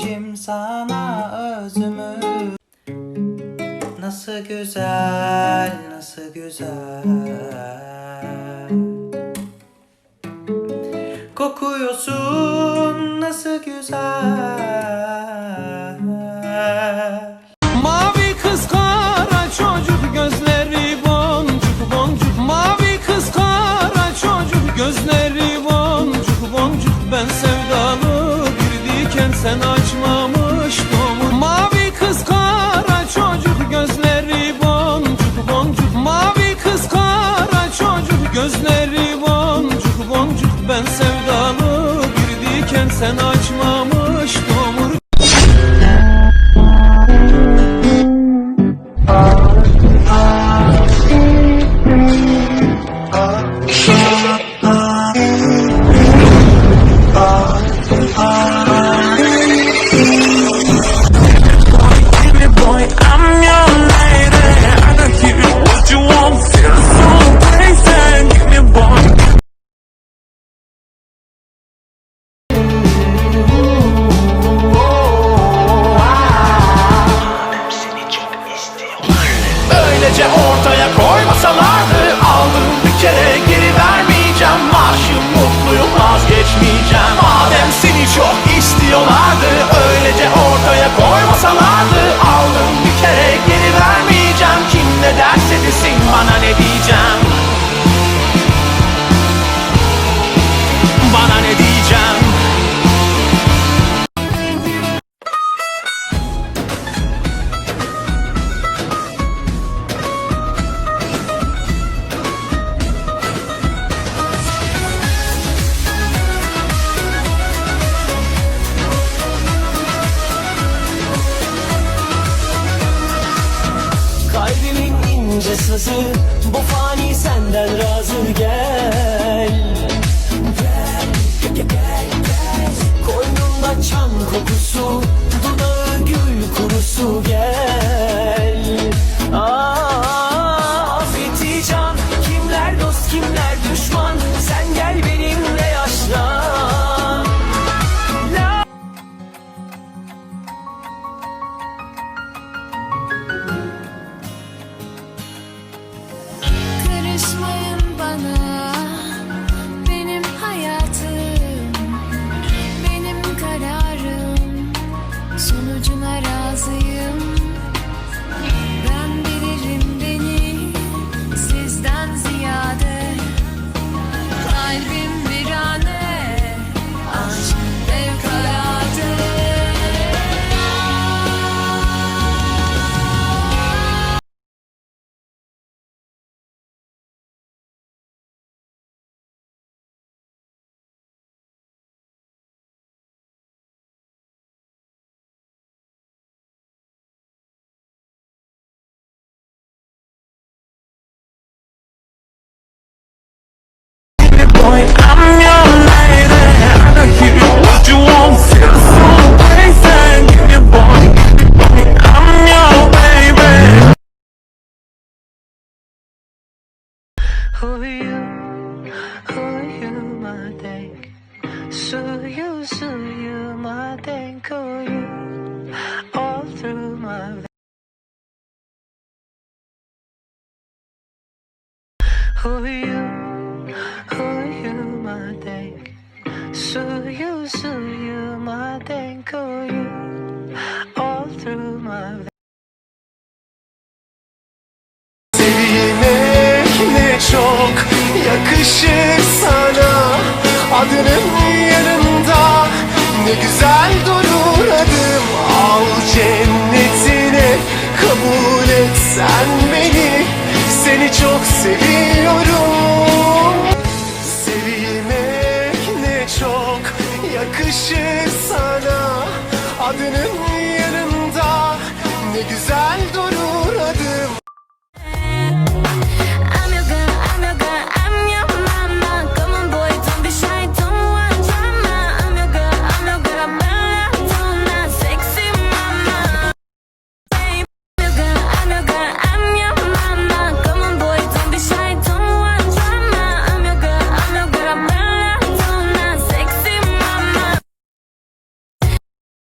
vermişim sana özümü. Nasıl güzel, nasıl güzel. Kokuyorsun nasıl güzel. Mavi kız kara çocuk gözleri boncuk boncuk. Mavi kız kara çocuk gözleri boncuk boncuk. Ben sevdalı bir diken sen açmamış sevdalı bir diken sen açmamış Öylece ortaya koymasalardı Aldım bir kere geri vermeyeceğim. Aşığım mutluyum vazgeçmeyeceğim. Madem seni ince sızı Bu fani senden razı gel Who you? Who you, my think? So you, so you, my. Who are you? All through my. Sevmek ne çok yakışır sana Adının yanında ne güzel durur adım Al cennetine kabul et sen beni Seni çok seviyorum